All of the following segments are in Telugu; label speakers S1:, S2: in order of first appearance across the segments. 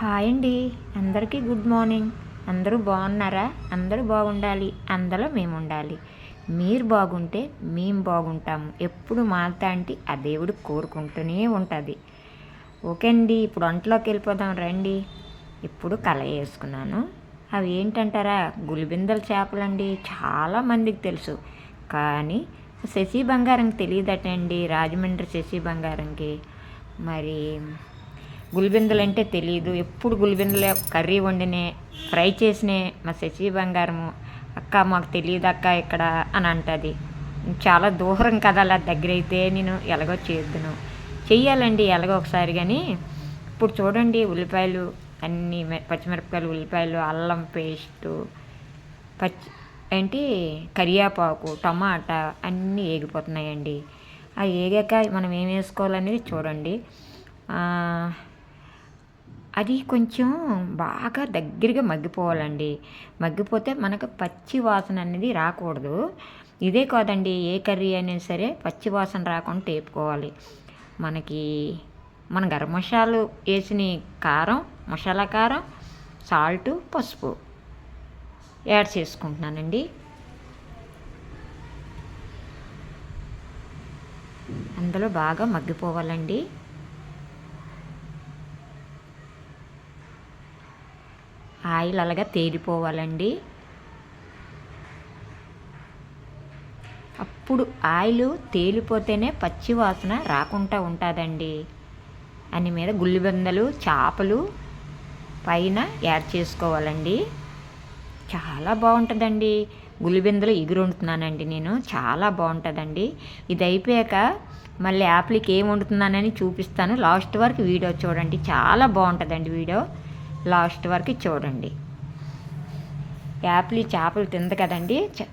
S1: హాయ్ అండి. అందరికీ గుడ్ మార్నింగ్. అందరూ బాగున్నారా? అందరూ బాగుండాలి. అందులో మేము ఉండాలి మీరు బాగుంటే మేము బాగుంటాము. ఎప్పుడు మాతా అంటే ఆ దేవుడు కోరుకుంటూనే ఉంటుంది. ఓకే అండి. ఇప్పుడు వంటలోకి వెళ్ళిపోదాం రండి. ఇప్పుడు కల వేసుకున్నాను. అవి ఏంటంటారా? గులిబిందల చేపలండి చాలా మందికి తెలుసు. కానీ శశి బంగారంకి తెలియదటండి. రాజమండ్రి శశి బంగారంకి. మరి గులిబిందలు అంటే తెలియదు ఎప్పుడు గులిబిందలు కర్రీ వండినే ఫ్రై చేసినే మా శశి బంగారము అక్క మాకు తెలియదు అక్క ఇక్కడ అని అంటుంది. చాలా దూరం కదా అలా దగ్గర అయితే నేను ఎలాగో చేద్దును చెయ్యాలండి ఎలాగో ఒకసారి కానీ ఇప్పుడు చూడండి ఉల్లిపాయలు అన్నీ పచ్చిమిరపకాయలు ఉల్లిపాయలు అల్లం పేస్టు పచ్చి ఏంటి? కరివేపాకు టమాటా అన్నీ ఏగిపోతున్నాయండి. ఆ ఏగాక మనం ఏం వేసుకోవాలనేది చూడండి. అది కొంచెం బాగా దగ్గరగా మగ్గిపోవాలండి. మగ్గిపోతే మనకు పచ్చి వాసన అనేది రాకూడదు. ఇదే కాదండి ఏ కర్రీ అయినా సరే పచ్చి వాసన రాకుండా టేపుకోవాలి. మనకి మన గరం మసాలు వేసిన కారం మసాలా కారం సాల్ట్ పసుపు యాడ్ చేసుకుంటున్నానండి. అందులో బాగా మగ్గిపోవాలండి. ఆయిల్ అలాగా తేలిపోవాలండి. అప్పుడు ఆయిల్ తేలిపోతేనే పచ్చి వాసన రాకుండా ఉంటుందండి. అని మీద గుల్లిబందలు చేపలు పైన యాడ్ చేసుకోవాలండి. చాలా బాగుంటుందండి. గులిబిందలు ఎగురు వండుతున్నానండి నేను. చాలా బాగుంటుందండి. ఇది అయిపోయాక మళ్ళీ యాప్లకి ఏం వండుతున్నానని చూపిస్తాను. లాస్ట్ వరకు వీడియో చూడండి. చాలా బాగుంటుందండి వీడియో. లాస్ట్ వరకు చూడండి. యాప్లీ చేపలు తింది కదండి. చ-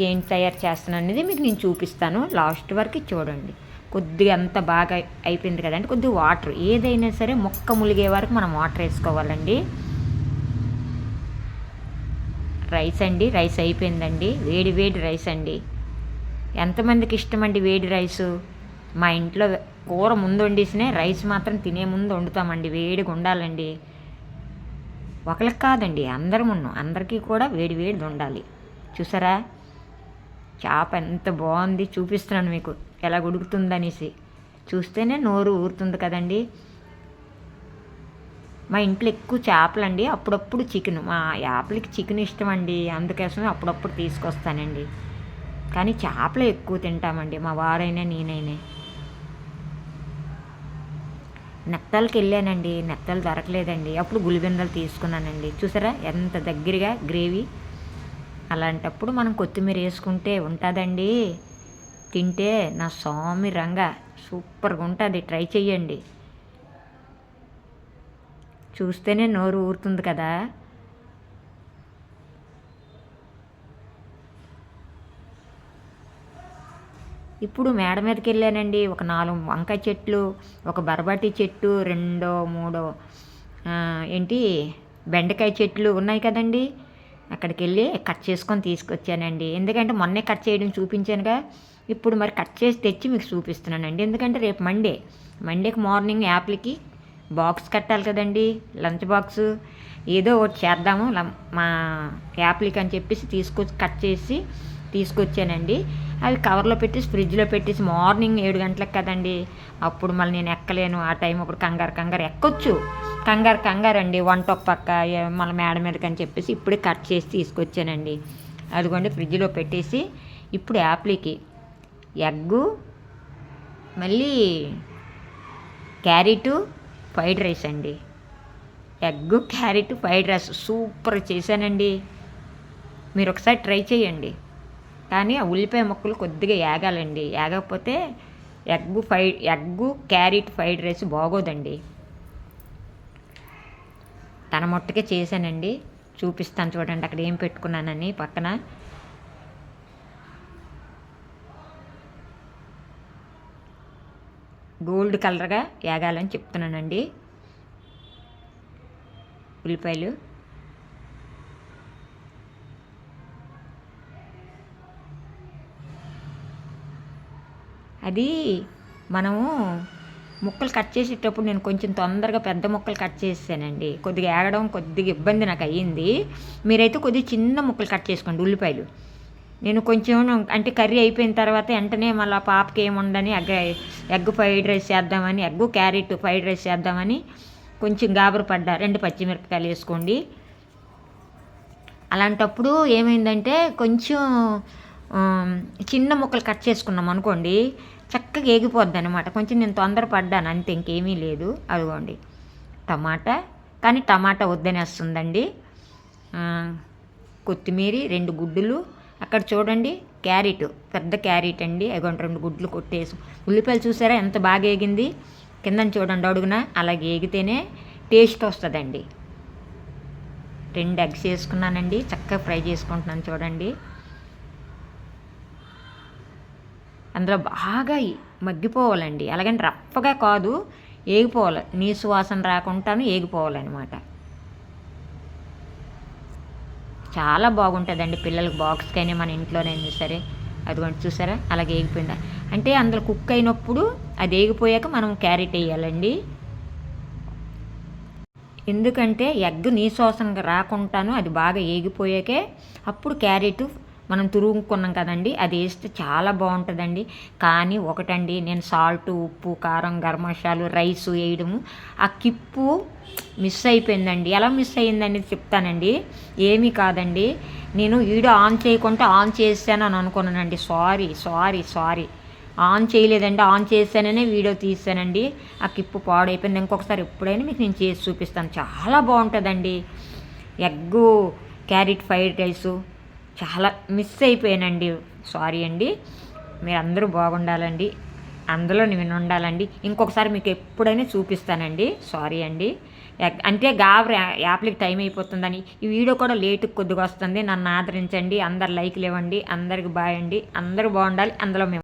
S1: ఏం తయారు చేస్తాను అనేది మీకు నేను చూపిస్తాను. లాస్ట్ వరకు చూడండి. కొద్దిగా అంత బాగా అయిపోయింది కదండి. కొద్దిగా వాటర్ ఏదైనా సరే మొక్క ములిగే వరకు మనం వాటర్ వేసుకోవాలండి. రైస్ అండి. రైస్ అయిపోయిందండి. వేడి వేడి రైస్ అండి. ఎంతమందికి ఇష్టమండి వేడి రైసు? మా ఇంట్లో కూర ముందు వండేసినే రైస్ మాత్రం తినే ముందు వండుతామండి వేడిగా ఉండాలండి ఒకరికి కాదండి అందరం ఉన్నాం. అందరికీ కూడా వేడి వేడిది ఉండాలి చూసారా? చేప ఎంత బాగుంది చూపిస్తున్నాను మీకు. ఎలా ఉడుకుతుందనేసి చూస్తేనే నోరు ఊరుతుంది కదండి. మా ఇంట్లో ఎక్కువ చేపలండి. అప్పుడప్పుడు చికెన్. మా యాపలకి చికెన్ ఇష్టం అండి అందుకోసం అప్పుడప్పుడు తీసుకొస్తానండి. కానీ చేపలు ఎక్కువ తింటామండి. మా వారైనా నేనైనా. నెత్తలకి వెళ్ళానండి నెత్తలు దొరకలేదండి. అప్పుడు గులిబిందలు తీసుకున్నానండి. చూసారా? ఎంత దగ్గరగా గ్రేవీ. అలాంటప్పుడు మనం కొత్తిమీర వేసుకుంటే ఉంటుందండి. తింటే నా స్వామి రంగ సూపర్గా ఉంటుంది. ట్రై చెయ్యండి. చూస్తేనే నోరు ఊరుతుంది కదా. ఇప్పుడు మేడ మీదకి వెళ్ళానండి ఒక నాలుగు వంకాయ చెట్లు ఒక బరబాటి చెట్టు రెండో మూడో ఏంటి? బెండకాయ చెట్లు ఉన్నాయి కదండి. అక్కడికి వెళ్ళి కట్ చేసుకొని తీసుకొచ్చానండి. ఎందుకంటే మొన్నే కట్ చేయడం చూపించానుగా. ఇప్పుడు మరి కట్ చేసి తెచ్చి మీకు చూపిస్తున్నానండి. ఎందుకంటే రేపు మండే. మండేకి మార్నింగ్ యాప్లకి బాక్స్ కట్టాలి కదండి. Lunch box. ఏదో ఒకటి చేద్దాము. లం- మా యాప్లకి అని చెప్పేసి తీసుకొచ్చి కట్ చేసి తీసుకొచ్చానండి. అవి కవర్లో పెట్టేసి ఫ్రిడ్జ్లో పెట్టేసి మార్నింగ్ ఏడు గంటలకు కదండి. అప్పుడు మళ్ళీ నేను ఎక్కలేను. ఆ టైం అప్పుడు కంగారు కంగారు ఎక్కొచ్చు. కంగారు కంగారు అండి. వంట ఒక పక్క మళ్ళీ మేడ మీదకి అని చెప్పేసి ఇప్పుడే కట్ చేసి తీసుకొచ్చానండి. అదిగోండి ఫ్రిడ్జ్లో పెట్టేసి ఇప్పుడు యాప్లీకి ఎగ్గు మళ్ళీ క్యారెట్ ఫ్రైడ్ రైస్ అండి. Egg carrot fried rice super చేశానండి. మీరు ఒకసారి ట్రై చేయండి. కానీ ఆ ఉల్లిపాయ ముక్కలు కొద్దిగా ఏగాలండి ఏగకపోతే egg fry egg carrot fried rice బాగోదండి. తన మొట్టకే చేశానండి. చూపిస్తాను చూడండి అక్కడ ఏం పెట్టుకున్నానని పక్కన. గోల్డ్ కలర్గా ఏగాలని చెప్తున్నానండి. ఉల్లిపాయలు. అది మనము ముక్కలు కట్ చేసేటప్పుడు నేను కొంచెం తొందరగా పెద్ద ముక్కలు కట్ చేసానండి కొద్దిగా ఏగడం కొద్దిగా ఇబ్బంది నాకు అయ్యింది. మీరైతే కొద్దిగా చిన్న ముక్కలు కట్ చేసుకోండి ఉల్లిపాయలు. నేను కొంచెం అంటే కర్రీ అయిపోయిన తర్వాత వెంటనే మళ్ళీ పాపకి ఏముండని ఎగ్ ఎగ్ ఫ్రైడ్ రైస్ చేద్దామని ఎగ్ క్యారెట్ ఫ్రైడ్ రైస్ చేద్దామని కొంచెం గాబరు పడ్డా. రెండు పచ్చిమిరపకాయలు వేసుకోండి. అలాంటప్పుడు ఏమైందంటే కొంచెం చిన్న ముక్కలు కట్ చేసుకున్నాం అనుకోండి. చక్కగా ఏగిపోద్ది అనమాట కొంచెం నేను తొందరపడ్డాను అంతే ఇంకేమీ లేదు. అదిగోండి. టమాటా కానీ టమాటా వద్దనేస్తుందండి. కొత్తిమీర రెండు గుడ్డులు. అక్కడ చూడండి క్యారెట్ పెద్ద క్యారెట్ అండి. అగొంట రెండు గుడ్లు కొట్టేసి. ఉల్లిపాయలు చూసారా ఎంత బాగా ఏగింది? కిందని చూడండి అడుగున. అలాగే ఏగితేనే టేస్ట్ వస్తుందండి. రెండు ఎగ్స్ వేసుకున్నానండి. చక్కగా ఫ్రై చేసుకుంటున్నాను చూడండి. అందులో బాగా మగ్గిపోవాలండి. అలాగని రప్పగా కాదు ఏగిపోవాలి. నీ సువాసన రాకుండాను ఏగిపోవాలన్నమాట. చాలా బాగుంటుందండి పిల్లలకి బాక్స్కైనా మన ఇంట్లోనైనా సరే. అదిగోండి చూసారా? అలాగే ఏగిపోయిందా? అంటే అందులో కుక్ అయినప్పుడు అది ఏగిపోయాక మనం క్యారెట్ వేయాలండి. ఎందుకంటే ఎగ్ నీసోసం రాకుండాను అది బాగా ఏగిపోయాకే అప్పుడు క్యారెట్ మనం తురుముకున్నాం కదండి అది వేస్తే చాలా బాగుంటుందండి. కానీ ఒకటండి నేను సాల్ట్ ఉప్పు కారం గరం మసాలు రైస్ వేయడము ఆ కిప్పు మిస్ అయిపోయిందండి. ఎలా మిస్ అయ్యిందని చెప్తానండి. ఏమీ కాదండి. నేను వీడియో ఆన్ చేయకుండా ఆన్ చేశాను అని అనుకున్నానండి. Sorry sorry sorry. ఆన్ చేయలేదండి. ఆన్ చేశాననే వీడియో తీసానండి ఆ కిప్పు పాడైపోయింది. ఇంకొకసారి ఎప్పుడైనా మీకు నేను చేసి చూపిస్తాను. చాలా బాగుంటుందండి. Egg carrot fried rice. చాలా మిస్ అయిపోయానండి. సారీ అండి. మీరు అందరూ బాగుండాలండి. అందులో నేను ఉండాలండి ఇంకొకసారి మీకు ఎప్పుడైనా చూపిస్తానండి. సారీ అండి. అంటే గాబరి యాప్లకి టైం అయిపోతుందని. ఈ వీడియో కూడా లేటుకు కొద్దిగా వస్తుంది. నన్ను ఆదరించండి. అందరు లైక్లు ఇవ్వండి అందరికి బాయ్ అండి. అందరూ బాగుండాలి. అందులో మేము